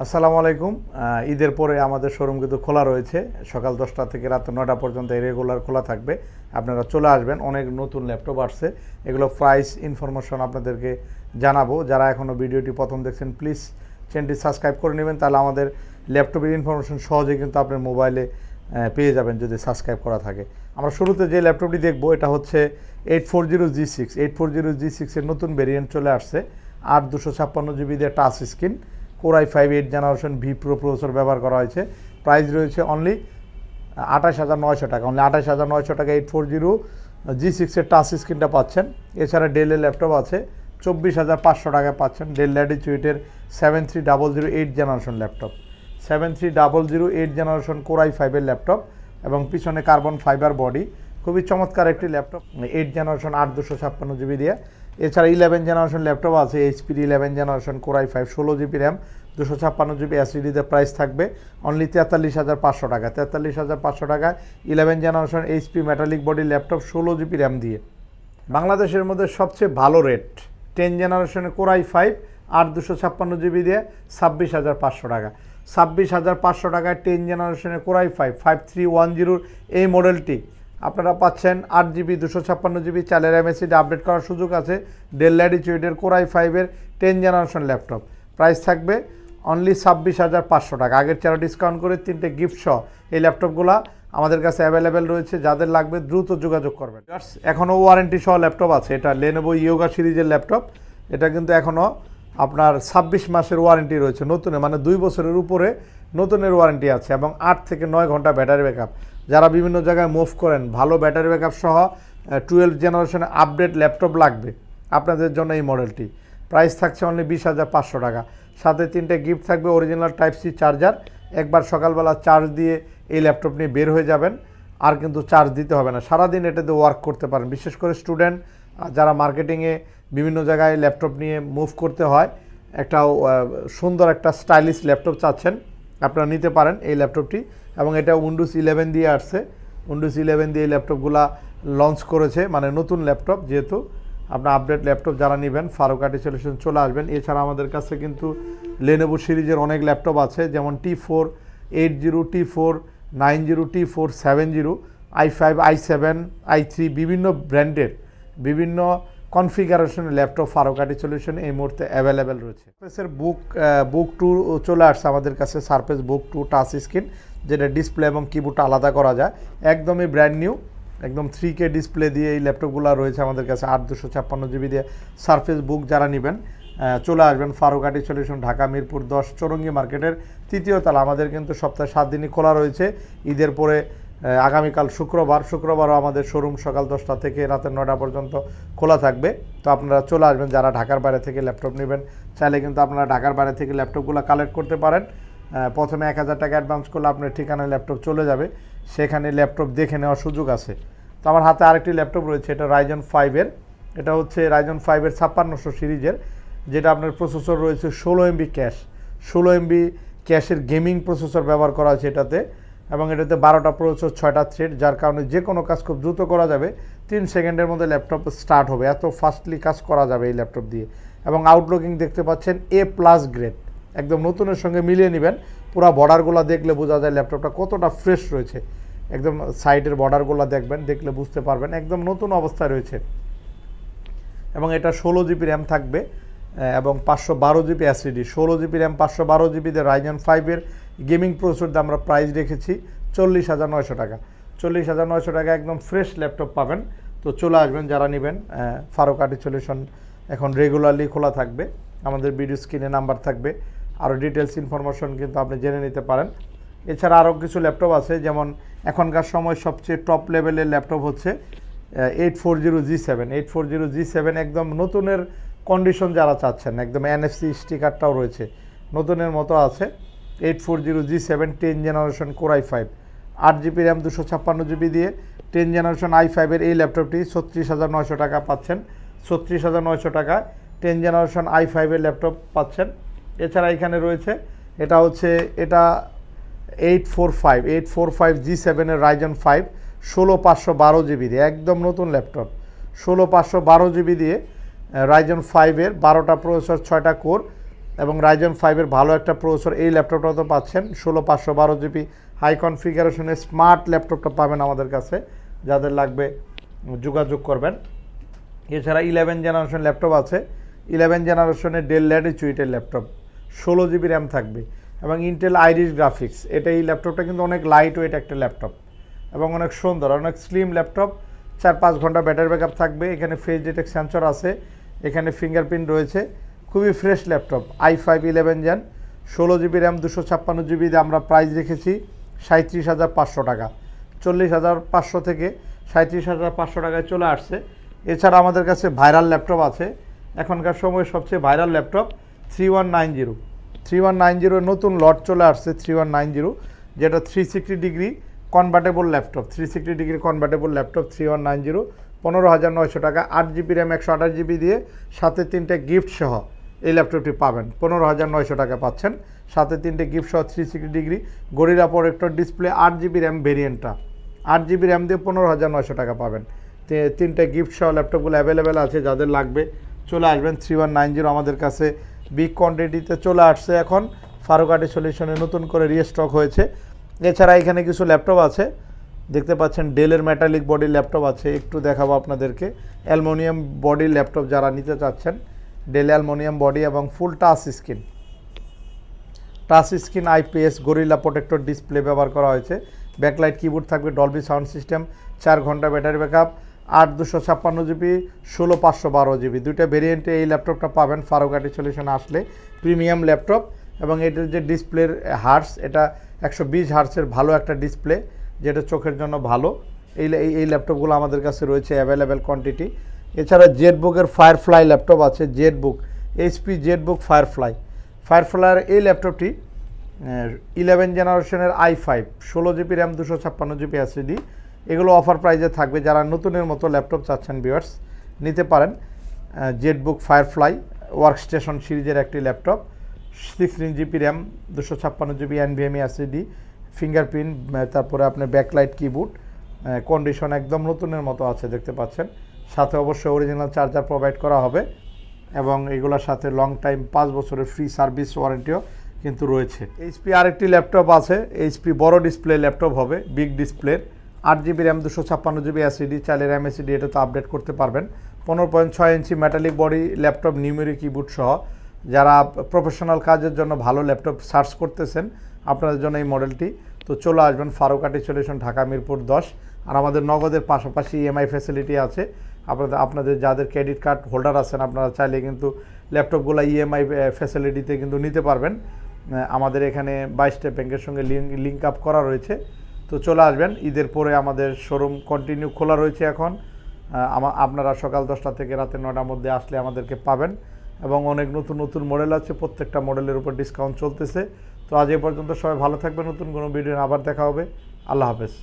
আসসালামু আলাইকুম। ঈদের পরে আমাদের শোরুম কিন্তু খোলা রয়েছে। সকাল দশটা থেকে রাত নটা পর্যন্ত রেগুলার খোলা থাকবে। আপনারা চলে আসবেন, অনেক নতুন ল্যাপটপ আসছে। এগুলো প্রাইস ইনফরমেশন আপনাদেরকে জানাব। যারা এখনও ভিডিওটি প্রথম দেখছেন প্লিজ চ্যানেলটি সাবস্ক্রাইব করে নেবেন। তাহলে আমাদের ল্যাপটপের ইনফরমেশন সহজে কিন্তু আপনার মোবাইলে পেয়ে যাবেন যদি সাবস্ক্রাইব করা থাকে। আমরা শুরুতে যে ল্যাপটপটি দেখব, এটা হচ্ছে eight four zero G six eight four zero G সিক্সের নতুন ভেরিয়েন্ট চলে আসছে। আট দুশো ছাপ্পান্ন জিবি দিয়ে touch screen core i five eight generation V pro processor ব্যবহার করা হয়েছে। প্রাইস রয়েছে অনলি আঠাশ হাজার নয়শো টাকা। অনলি আঠাশ হাজার নয়শো টাকা এইট ফোর জিরো জি সিক্সের টাচ স্ক্রিনটা পাচ্ছেন। এছাড়া ডেলের ল্যাপটপ আছে। চব্বিশ হাজার পাঁচশো টাকায় পাচ্ছেন Dell ল্যাটিচিউটের seven three double zero eight generation laptop seven three double zero eight generation core i ফাইভের ল্যাপটপ এবং পিছনে কার্বন ফাইবার বডি খুবই চমৎকার একটি ল্যাপটপ এইট জেনারেশন আট দুশো ছাপ্পান্ন জিবি দিয়ে। এছাড়া ইলেভেন জেনারেশন ল্যাপটপ আছে এইচপির eleven generation core i five ষোলো জিবি র্যাম দুশো ছাপ্পান্ন জিবি এসিডিতে প্রাইস থাকবে। অনলি তেতাল্লিশ হাজার পাঁচশো টাকা। তেতাল্লিশ হাজার পাঁচশো টাকায় eleven generation HP metallic body laptop ষোলো জিবি র্যাম দিয়ে। বাংলাদেশের মধ্যে সবচেয়ে ভালো রেট টেন জেনারেশনের কোরাই ফাইভ আর দুশো ছাপ্পান্ন জিবি দিয়ে ছাব্বিশ হাজার পাঁচশো টাকা। ছাব্বিশ হাজার পাঁচশো টাকায় টেন জেনারেশনের core i five five three one জিরোর এই মডেলটি আপনারা পাচ্ছেন আট জিবি দুশো ছাপ্পান্ন জিবি চালের এমএসিডি আপডেট করার সুযোগ আছে। ডেল ল্যাডিচুইডের কোরাই ফাইভের টেন জেনারেশন ল্যাপটপ প্রাইস থাকবে অনলি ছাব্বিশ হাজার পাঁচশো টাকা। আগের চারা ডিসকাউন্ট করে তিনটে গিফট সহ এই ল্যাপটপগুলো আমাদের কাছে অ্যাভেলেবেল রয়েছে। যাদের লাগবে দ্রুত যোগাযোগ করবেন। এখনও ওয়ারেন্টি সহ ল্যাপটপ আছে। এটা লেনোভো ইয়োগা সিরিজের ল্যাপটপ এটা কিন্তু এখনও আপনার ছাব্বিশ মাসের ওয়ারেন্টি রয়েছে। নতুনে মানে দুই বছরের উপরে নতুনের ওয়ারেন্টি আছে এবং আট থেকে নয় ঘণ্টা ব্যাটারি ব্যাকআপ যারা বিভিন্ন জায়গায় মুভ করেন, ভালো ব্যাটারি ব্যাকআপ সহ টুয়েলভ জেনারেশনের আপডেট ল্যাপটপ লাগবে আপনাদের জন্য এই মডেলটি প্রাইস থাকছে অনলি বিশ হাজার পাঁচশো টাকা। সাথে তিনটে গিফট থাকবে অরিজিনাল টাইপ সি চার্জার একবার সকালবেলা চার্জ দিয়ে এই ল্যাপটপ নিয়ে বের হয়ে যাবেন, আর কিন্তু চার্জ দিতে হবে না। সারাদিন এটাতে ওয়ার্ক করতে পারেন। বিশেষ করে স্টুডেন্ট যারা মার্কেটিংয়ে বিভিন্ন জায়গায় ল্যাপটপ নিয়ে মুভ করতে হয়, একটা সুন্দর একটা স্টাইলিশ ল্যাপটপ চাচ্ছেন। আপনারা নিতে পারেন এই ল্যাপটপটি। এবং এটা উইন্ডোজ ইলেভেন দিয়ে আসছে। উইন্ডোজ ইলেভেন দিয়ে ল্যাপটপগুলা লঞ্চ করেছে মানে নতুন ল্যাপটপ, যেহেতু আপনার আপডেট ল্যাপটপ যারা নেবেন ফারুকাটি সলিউশন চলে আসবেন। এছাড়া আমাদের কাছে কিন্তু লেনোভো সিরিজের অনেক ল্যাপটপ আছে, যেমন T four eight zero T four nine zero T four seven zero I five I seven I three বিভিন্ন ব্র্যান্ডের বিভিন্ন কনফিগারেশনের ল্যাপটপ ফারোকাটি সলিউশন এই মুহূর্তে অ্যাভেলেবেল রয়েছে। সারফেসের বুক বুক টু চলে আসছে আমাদের কাছে Surface Book two touch screen যেটা ডিসপ্লে এবং কিবোর্ডটা আলাদা করা যায়। একদমই ব্র্যান্ড নিউ একদম থ্রি কে ডিসপ্লে দিয়ে এই ল্যাপটপগুলো রয়েছে আমাদের কাছে, আট দুশো ছাপ্পান্ন জিবি দিয়ে। সারফেস বুক যারা নেবেন চলে আসবেন ফারুকাটি সলিউশন ঢাকা, মিরপুর, দশ, চৌরঙ্গি মার্কেটের তৃতীয় তালা। আমাদের কিন্তু সপ্তাহে সাত দিনই খোলা রয়েছে। ঈদের পরে আগামীকাল শুক্রবার, শুক্রবারও আমাদের শোরুম সকাল দশটা থেকে রাতের নটা পর্যন্ত খোলা থাকবে। তো আপনারা চলে আসবেন যারা ঢাকার বাইরে থেকে ল্যাপটপ নেবেন, চাইলে কিন্তু আপনারা ঢাকার বাইরে থেকে ল্যাপটপগুলো কালেক্ট করতে পারেন। প্রথমে এক হাজার টাকা অ্যাডভান্স করলে আপনার ঠিকানায় ল্যাপটপ চলে যাবে। সেখানে ল্যাপটপ দেখে নেওয়ার সুযোগ আছে। তো আমার হাতে আরেকটি ল্যাপটপ রয়েছে, এটা রাইজন ফাইভের এটা হচ্ছে রাইজন ফাইভের ছাপ্পান্নশো সিরিজের, যেটা আপনার প্রসেসর রয়েছে ষোলো এমবি ক্যাশ ষোলো এমবি ক্যাশের গেমিং প্রসেসর ব্যবহার করা আছে এটাতে। এবং এটাতে বারোটা প্রসেসর ছয়টা থ্রেড, যার কারণে যে কোনো কাজ খুব দ্রুত করা যাবে। তিন সেকেন্ডের মধ্যে ল্যাপটপ স্টার্ট হবে। এত ফাস্টলি কাজ করা যাবে এই ল্যাপটপ দিয়ে। এবং আউটলুকিং দেখতে পাচ্ছেন এ প্লাস গ্রেড একদম নতুনের সঙ্গে মিলিয়ে নেবেন। পুরো বর্ডারগুলো দেখলে বোঝা যায় ল্যাপটপটা কতটা ফ্রেশ রয়েছে। একদম সাইডের বর্ডারগুলো দেখবেন, দেখলে বুঝতে পারবেন। একদম নতুন অবস্থায় রয়েছে। এবং এটা ষোলো জিবি র্যাম থাকবে। এবং পাঁচশো বারো জিবি অ্যাসিডি ষোলো জিবি র্যাম, পাঁচশো বারো জিবিতে রাইজন ফাইভের গেমিং প্রসেসর দিয়ে আমরা প্রাইস রেখেছি চল্লিশ হাজার নয়শো টাকা। চল্লিশ হাজার নয়শো টাকা একদম ফ্রেশ ল্যাপটপ পাবেন। তো চলে আসবেন যারা নেবেন ফারুকাটি সলিউশন এখন রেগুলারলি খোলা থাকবে। আমাদের ভিডিও স্ক্রিনে নাম্বার থাকবে। আরও ডিটেলস ইনফরমেশন কিন্তু আপনি জেনে নিতে পারেন। এছাড়া আরও কিছু ল্যাপটপ আছে, যেমন এখনকার সময় সবচেয়ে টপ লেভেলের ল্যাপটপ হচ্ছে eight four zero G seven eight four zero G seven একদম নতুনের কন্ডিশন যারা চাচ্ছেন, একদম এনএফসি স্টিকারটাও রয়েছে, নতুনের মতো আছে eight four zero G seven ten generation core i five আট জিবি র্যাম দুশো ছাপ্পান্ন জিবি দিয়ে টেন জেনারেশন আই ফাইভের এই ল্যাপটপটি ছত্রিশ হাজার নয়শো টাকা পাচ্ছেন, ছত্রিশ হাজার নয়শো টাকা টেন জেনারেশন আই ফাইভের ল্যাপটপ পাচ্ছেন। এছাড়া এখানে রয়েছে, এটা হচ্ছে, এটা eight four five eight four five G সেভেনের রাইজন ফাইভ ষোলো পাঁচশো বারো জিবি দিয়ে, একদম নতুন ল্যাপটপ ষোলো পাঁচশো বারো জিবি দিয়ে রাইজন ফাইভের বারোটা প্রসেসর ছয়টা কোর এবং রাইজন ফাইভের ভালো একটা প্রসেসর এই ল্যাপটপটা তো পাচ্ছেন, ষোলো পাঁচশো বারো জিবি হাই কনফিগারেশনের স্মার্ট ল্যাপটপটা পাবেন আমাদের কাছে, যাদের লাগবে যোগাযোগ করবেন। এছাড়া ইলেভেন জেনারেশন ল্যাপটপ আছে ইলেভেন জেনারেশনের ডেল ল্যাটিচুইটের ল্যাপটপ ষোলো জিবি র্যাম থাকবে এবং ইন্টেল আইরিশ গ্রাফিক্স এটা এই ল্যাপটপটা কিন্তু অনেক লাইট ওয়েট একটা ল্যাপটপ এবং অনেক সুন্দর, অনেক স্লিম ল্যাপটপ চার পাঁচ ঘণ্টা ব্যাটারি ব্যাকআপ থাকবে, এখানে ফেস ডিটেক্ট সেন্সর আছে এখানে ফিঙ্গারপ্রিন্ট রয়েছে। খুবই fresh laptop I five eleven gen ষোলো জিবি র্যাম দুশো ছাপ্পান্ন জিবি আমরা প্রাইস রেখেছি সাঁত্রিশ হাজার পাঁচশো টাকা। চল্লিশ হাজার পাঁচশো থেকে সাঁত্রিশ হাজার পাঁচশো টাকায় চলে আসছে। এছাড়া আমাদের কাছে ভাইরাল ল্যাপটপ আছে। এখনকার সময় সবচেয়ে viral laptop three one nine zero three one nine জিরোর নতুন লট চলে আসছে থ্রি ওয়ান নাইন জিরো যেটা three sixty degree convertible laptop three sixty degree convertible laptop three one nine zero পনেরো হাজার নয়শো টাকা, আট জিবি র্যাম, একশো আঠাশ জিবি দিয়ে সাথে তিনটে গিফট সহ এই ল্যাপটপটি পাবেন। পনেরো হাজার নয়শো টাকা পাচ্ছেন। সাথে তিনটে গিফট সহ three sixty degree gorilla protector display আট জিবি র্যাম ভেরিয়েন্টটা আট জিবি র্যাম দিয়ে পনেরো হাজার নয়শো টাকা পাবেন। তিনটে গিফট সহ ল্যাপটপগুলো অ্যাভেলেবেল আছে, যাদের লাগবে চলে আসবেন। থ্রি ওয়ান নাইন জিরো আমাদের কাছে বিগ কোয়ান্টিটিতে চলে আসছে এখন। ফারুকাটি সলিউশনে নতুন করে রিস্টক হয়েছে। এছাড়া এখানে কিছু ল্যাপটপ আছে। দেখতে পাচ্ছেন ডেলের মেটালিক বডির ল্যাপটপ আছে, একটু দেখাবো আপনাদেরকে। অ্যালমোনিয়াম বডির ল্যাপটপ যারা নিতে চাচ্ছেন, ডেল অ্যালমোনিয়াম বডি এবং full touch screen touch screen IPS Gorilla protector display ব্যবহার করা হয়েছে। ব্যাকলাইট কিবোর্ড থাকবে ডলবি সাউন্ড সিস্টেম চার ঘণ্টা ব্যাটারি ব্যাকআপ আট দুশো ছাপ্পান্ন জিবি ষোলো পাঁচশো বারো জিবি দুইটা ভেরিয়েন্টে এই ল্যাপটপটা পাবেন, ফারুকাটি সলিউশনে আসলে। প্রিমিয়াম ল্যাপটপ এবং এটার যে ডিসপ্লের হার্স এটা একশো বিশ হার্সের ভালো একটা ডিসপ্লে যেটা চোখের জন্য ভালো। এই এই- ল্যাপটপগুলো আমাদের কাছে রয়েছে অ্যাভেলেবেল কোয়ান্টিটি এছাড়া জেটবুকের ফায়ারফ্লাই ল্যাপটপ আছে জেটবুক এইচপি জেটবুক ফায়ারফ্লাই ফায়ারফ্লাইয়ের এই ল্যাপটপটি ইলেভেন জেনারেশনের আই ফাইভ ষোলো জিবি র্যাম দুশো ছাপ্পান্ন জিবি এসিডি এগুলো অফার প্রাইজে থাকবে। যারা নতুনের মতো ল্যাপটপ চাচ্ছেন ভিউয়ার্স নিতে পারেন জেটবুক ফায়ারফ্লাই ওয়ার্কস্টেশন সিরিজের একটি ল্যাপটপ সিক্সটিন জিবি র্যাম দুশো ছাপ্পান্ন জিবি এনভিএমই এসিডি ফিঙ্গারপ্রিন্ট তারপরে আপনার ব্যাকলাইট কিবোর্ড কন্ডিশন একদম নতুনের মতো আছে দেখতে পাচ্ছেন। সাথে অবশ্যই অরিজিনাল চার্জার প্রোভাইড করা হবে এবং এগুলোর সাথে লং টাইম পাঁচ বছরের ফ্রি সার্ভিস ওয়ারেন্টিও কিন্তু রয়েছে। এইচপি আরেকটি ল্যাপটপ আছে এইচপি বড় ডিসপ্লে ল্যাপটপ হবে বিগ ডিসপ্লের আট জিবি র্যাম দুশো ছাপ্পান্ন জিবি এসিডি চালের র্যাম এসিডি এটা তো আপডেট করতে পারবেন। পনেরো পয়েন্ট ছয় ইঞ্চি metallic body laptop numeric keyboard সহ। যারা প্রফেশনাল কাজের জন্য ভালো ল্যাপটপ সার্চ করতেছেন আপনাদের জন্য এই মডেলটি। তো চলে আসবেন ফারুকাটি সলিউশন ঢাকা মিরপুর দশ। আর আমাদের নগদের পাশাপাশি ইএমআই ফ্যাসিলিটি আছে। আপনাদের আপনাদের যাদের ক্রেডিট কার্ড হোল্ডার আছেন, আপনারা চাইলে কিন্তু ল্যাপটপগুলো ইএমআই ফ্যাসিলিটিতে কিন্তু নিতে পারবেন। আমাদের এখানে বাইশটা ব্যাংকের সঙ্গে লিঙ্ক লিঙ্ক আপ করা রয়েছে। তো চলে আসবেন। ঈদের পরে আমাদের শোরুম কন্টিনিউ খোলা রয়েছে এখন। আপনারা সকাল দশটা থেকে রাতে নটার মধ্যে আসলে আমাদেরকে পাবেন। এবং অনেক নতুন নতুন মডেল আছে। প্রত্যেকটা মডেলের উপর ডিসকাউন্ট চলতেছে। তো আজ এ পর্যন্ত সবাই ভালো থাকবে নতুন কোনো ভিডিও আবার দেখা হবে। আল্লাহ হাফেজ।